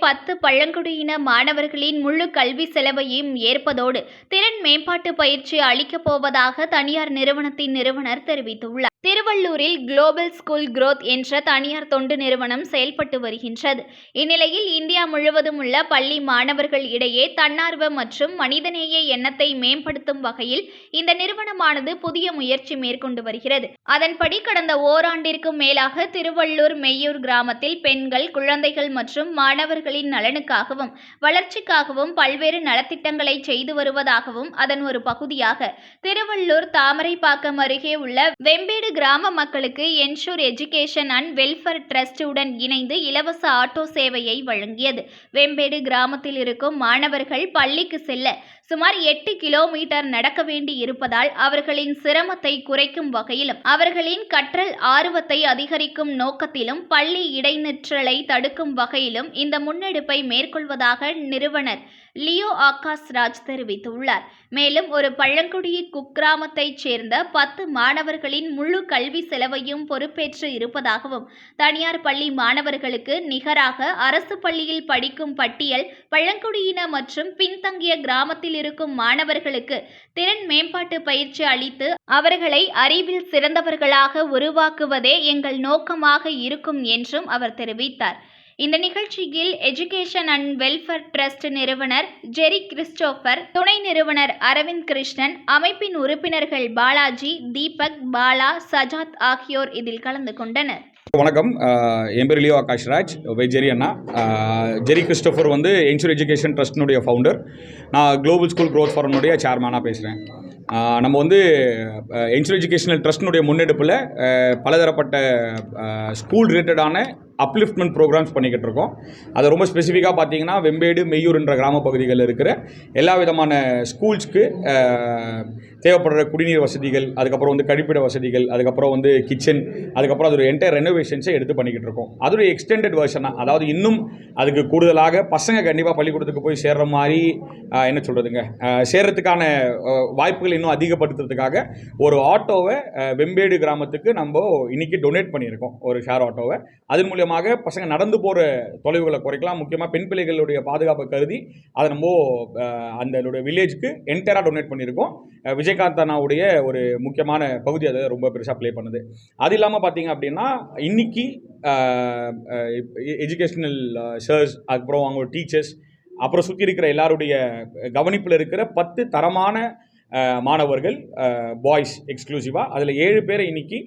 பத்து பழங்குடியின மாணவர்களின் முழு கல்வி செலவையும் ஏற்பதோடு திறன் மேம்பாட்டு பயிற்சி அளிக்கப் போவதாக தனியார் நிறுவனத்தின் நிறுவனர் தெரிவித்துள்ளார். திருவள்ளூரில் குளோபல் ஸ்கூல் குரோத் என்ற தனியார் தொண்டு நிறுவனம் செயல்பட்டு வருகின்றது. இந்நிலையில் இந்தியா முழுவதும் உள்ள பள்ளி மாணவர்கள் இடையே தன்னார்வ மற்றும் மனிதநேய எண்ணத்தை மேம்படுத்தும் வகையில் இந்த நிறுவனமானது புதிய முயற்சி மேற்கொண்டு வருகிறது. அதன்படி கடந்த ஓராண்டிற்கும் மேலாக திருவள்ளூர் மெய்யூர் கிராமத்தில் பெண்கள் குழந்தைகள் மற்றும் மாணவர்களின் நலனுக்காகவும் வளர்ச்சிக்காகவும் பல்வேறு நலத்திட்டங்களை செய்து வருவதாகவும் அதன் ஒரு பகுதியாக திருவள்ளூர் தாமரைப்பாக்கம் அருகே உள்ள வெம்பேடு கிராம மக்களுக்கு ensure education and welfare trust உடன் இணைந்து இலவச ஆட்டோ சேவையை வழங்கியது. வெம்பேடு கிராமத்தில் இருக்கும் மாணவர்கள் பள்ளிக்கு செல்ல சுமார் எட்டு கிலோமீட்டர் நடக்க வேண்டி இருப்பதால் அவர்களின் சிரமத்தை குறைக்கும் வகையிலும் அவர்களின் கற்றல் ஆர்வத்தை அதிகரிக்கும் நோக்கத்திலும் பள்ளி இடைநிற்றலை தடுக்கும் வகையிலும் இந்த முன்னெடுப்பை மேற்கொள்வதாக நிறுவனர் லியோ ஆகாஷ் ராஜ் தெரிவித்துள்ளார். மேலும் ஒரு பழங்குடி குக்கிராமத்தைச் சேர்ந்த பத்து மாணவர்களின் முழு கல்வி செலவையும் பொறுப்பேற்று இருப்பதாகவும் தனியார் பள்ளி மாணவர்களுக்கு நிகராக அரசு பள்ளியில் படிக்கும் பட்டியல் பழங்குடியின மற்றும் பின்தங்கிய கிராமத்தில் இருக்கும் மாணவர்களுக்கு திறன் மேம்பாட்டு பயிற்சி அளித்து அவர்களை அறிவில் சிறந்தவர்களாக உருவாக்குவதே எங்கள் நோக்கமாக இருக்கும் என்றும் அவர் தெரிவித்தார். இந்த நிகழ்ச்சியில் எஜுகேஷன் அண்ட் வெல்ஃபேர் ட்ரஸ்ட் நிறுவனர் ஜெரி கிறிஸ்டோபர் துணை நிறுவனர் அரவிந்த் கிருஷ்ணன் அமைப்பின் உறுப்பினர்கள் பாலாஜி தீபக் பாலா சஜாத் ஆகியோர் இதில் கலந்து கொண்டனர். வணக்கம். என் பேர் லியோ ஆகாஷ் ராஜ் ஜெரி அண்ணா. ஜெரி கிறிஸ்டோஃபர் வந்து என்ஷூர் எஜுகேஷன் ட்ரஸ்ட்னுடைய ஃபவுண்டர் நான் குளோபல் ஸ்கூல் க்ரோத் ஃபாரனுடைய சேர்மனாக பேசுகிறேன் நம்ம வந்து என்ஷூர் எஜுகேஷனல் ட்ரஸ்ட்னுடைய முன்னெடுப்பில் பலதரப்பட்ட ஸ்கூல் ரிலேட்டடான அப்லிஃப்ட்மெண்ட் ப்ரோக்ராம்ஸ் பண்ணிக்கிட்டு இருக்கோம் அது ரொம்ப ஸ்பெசிஃபிக்காக பார்த்தீங்கன்னா வெம்பேடு மெய்யூர் என்ற கிராம பகுதிகளில் இருக்கிற எல்லா விதமான ஸ்கூல்ஸ்க்கு தேவைப்படுற குடிநீர் வசதிகள் அதுக்கப்புறம் வந்து கழிப்பிட வசதிகள் அதுக்கப்புறம் வந்து கிச்சன் அதுக்கப்புறம் அதோட என்டையர் ரெனோவேஷன்ஸை எடுத்து பண்ணிக்கிட்டு இருக்கோம் அதோடைய எக்ஸ்டெண்டட் வெர்ஷனாக அதாவது இன்னும் அதுக்கு கூடுதலாக பசங்க கண்டிப்பாக பள்ளிக்கூடத்துக்கு போய் சேர்கிற மாதிரி என்ன சொல்கிறதுங்க சேர்கிறதுக்கான வாய்ப்புகள் இன்னும் அதிகப்படுத்துறதுக்காக ஒரு ஆட்டோவை வெம்பேடு கிராமத்துக்கு நம்ம இன்னைக்கு டொனேட் பண்ணியிருக்கோம். ஒரு ஷேர் ஆட்டோவை அதன் மூலியமாக பசங்க நடந்து போகிற தொலைவுகளை குறைக்கலாம். முக்கியமாக பெண் பிள்ளைகளுடைய பாதுகாப்பை கருதி அதை நம்ம அந்தனுடைய அந்த வில்லேஜ்க்கு என்டையராக டொனேட் பண்ணியிருக்கோம். அஹ், விஜயகாந்த் அண்ணாவுடைய ஒரு முக்கியமான பகுதி அதை ரொம்ப பெருசாக ப்ளே பண்ணுது. அது இல்லாமல் பார்த்தீங்க அப்படின்னா இன்னைக்கு எஜுகேஷ்னல் சர்ஸ் அதுக்கப்புறம் அவங்களோட டீச்சர்ஸ் அப்புறம் சுற்றி இருக்கிற எல்லாருடைய கவனிப்பில் இருக்கிற பத்து தரமான மாணவர்கள் பாய்ஸ் எக்ஸ்க்ளூசிவாக அதில் ஏழு பேரை இன்னைக்கு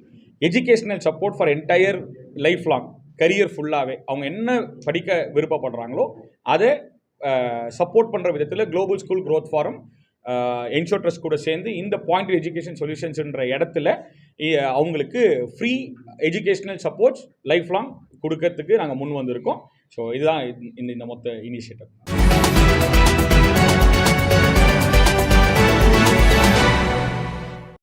educational support for entire life long career ஃபுல்லாகவே அவங்க என்ன படிக்க விருப்பப்படுறாங்களோ அதை சப்போர்ட் பண்ணுற விதத்தில் global school growth forum ensure trust கூட சேர்ந்து இந்த பாயிண்ட் எஜுகேஷன் சொல்யூஷன்ஸ்ன்ற இடத்துல இ- அவங்களுக்கு free educational supports life long கொடுக்கறதுக்கு நாங்கள் முன் வந்திருக்கோம். ஸோ இதுதான் இந்த இந்த மொத்த இனிஷியேட்டிவ்